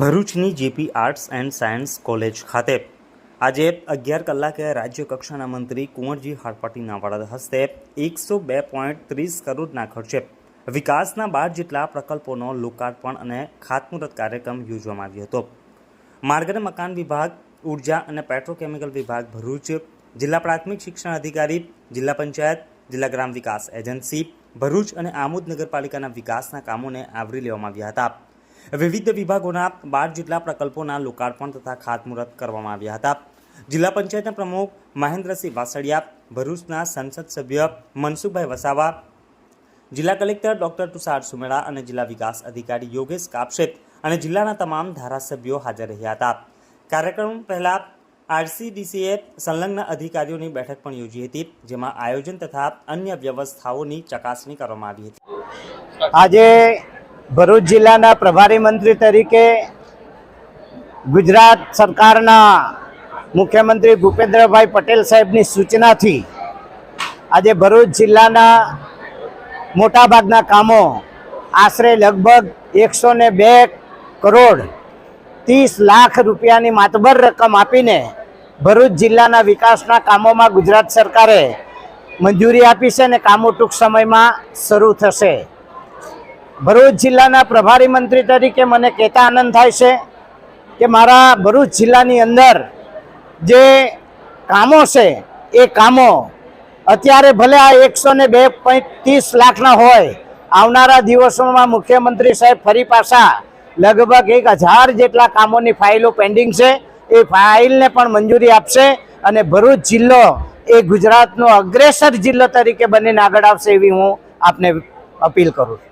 ભરૂચની JP arts and science college ખાતે આજે અગિયાર કલાકે રાજ્ય કક્ષાના મંત્રી કુંવરજી હાડપાટીના વડા હસ્તે એકસો બે પોઈન્ટ ત્રીસ કરોડના ખર્ચે વિકાસના બાર જેટલા પ્રકલ્પોનો લોકાર્પણ અને ખાતમુહૂર્ત કાર્યક્રમ યોજવામાં આવ્યો હતો. માર્ગ અને મકાન વિભાગ, ઊર્જા અને પેટ્રોકેમિકલ વિભાગ ભરૂચ, જિલ્લા પ્રાથમિક શિક્ષણ અધિકારી, જિલ્લા પંચાયત, જિલ્લા ગ્રામ વિકાસ એજન્સી, ભરૂચ અને આમોદ નગરપાલિકાના વિકાસના કામોને આવરી લેવામાં આવ્યા હતા. વિવિધ વિભાગોના બાર જેટલા પ્રકલ્પોના લોકાર્પણ તથા ખાતમુહૂર્ત કરવામાં આવ્યા હતા. જિલ્લા પંચાયતના પ્રમુખ મહેન્દ્રસિંહ વાસળિયા ભરૂચના સંસદ સભ્ય મનસુખભાઈ વસાવા, જિલ્લા કલેક્ટર ડોક્ટર તુષાર સુમેળા અને જિલ્લા વિકાસ અધિકારી યોગેશ કાપશેત અને જિલ્લાના તમામ ધારાસભ્યો હાજર રહ્યા હતા. કાર્યક્રમ પહેલા આરસીડીસીએ સંલગ્ન અધિકારીઓની બેઠક પણ યોજી હતી, જેમાં આયોજન તથા અન્ય વ્યવસ્થાઓની ચકાસણી કરવામાં આવી હતી. આજે ભરૂચ જિલ્લાના પ્રભારી મંત્રી તરીકે ગુજરાત સરકારના મુખ્યમંત્રી ભૂપેન્દ્રભાઈ પટેલ સાહેબની સૂચનાથી આજે ભરૂચ જિલ્લાના મોટાભાગના કામો આશરે લગભગ એકસો બે કરોડ ત્રીસ લાખ રૂપિયાની માતબર રકમ આપીને ભરૂચ જિલ્લાના વિકાસના કામોમાં ગુજરાત સરકારે મંજૂરી આપી છે અને કામો ટૂંક સમયમાં શરૂ થશે. ભરૂચ જિલ્લાના પ્રભારી મંત્રી તરીકે મને કહેતા આનંદ થાય છે કે મારા ભરૂચ જિલ્લાની અંદર જે કામો છે, એ કામો અત્યારે ભલે આ એકસો ને બે ત્રીસ લાખના હોય, આવનારા દિવસોમાં મુખ્યમંત્રી સાહેબ ફરી પાછા લગભગ એક હજાર જેટલા કામોની ફાઇલો પેન્ડિંગ છે, એ ફાઇલને પણ મંજૂરી આપશે અને ભરૂચ જિલ્લો એ ગુજરાતનો અગ્રેસર જિલ્લો તરીકે બનીને આગળ આવશે એવી હું આપને અપીલ કરું છું.